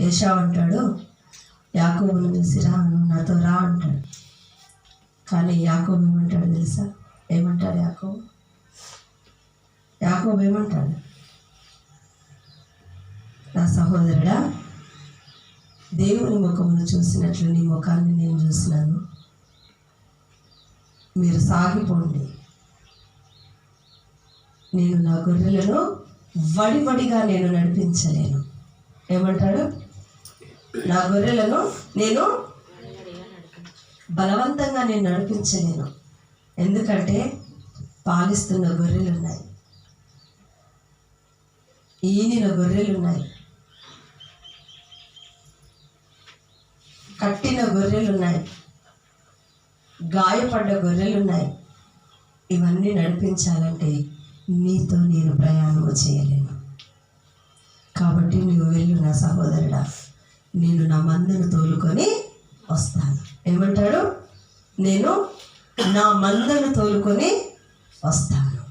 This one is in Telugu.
ఏషా అంటాడు. యాకోబును చూసి రా నువ్వు నాతో రా అంటాడు. కానీ యాకోబు ఏమంటాడు తెలుసా? ఏమంటాడు యాకోబు? యాకోబు ఏమంటాడు? నా సహోదరుడా దేవుని ముఖమును చూసినట్లు నీ ముఖాన్ని నేను చూసినాను. మీరు సాగిపోండి. నేను నా గొర్రెలను వడివడిగా నేను నడిపించలేను. ఏమంటాడు? నా గొర్రెలను నేను బలవంతంగా నేను నడిపించలేను. ఎందుకంటే పాలిస్తున్న గొర్రెలు ఉన్నాయి ఈనిన గొర్రెలు ఉన్నాయి కట్టిన గొర్రెలు ఉన్నాయి గాయపడ్డ గొర్రెలు ఉన్నాయి ఇవన్నీ నడిపించాలంటే నీతో నేను ప్రయాణం చేయలేను. కాబట్టి నువ్వు వెళ్ళు నా సహోదరుడా. నేను నా మందను తోలుకొని వస్తాను. ఏమంటాడు? నేను నా మందను తోలుకొని వస్తాను.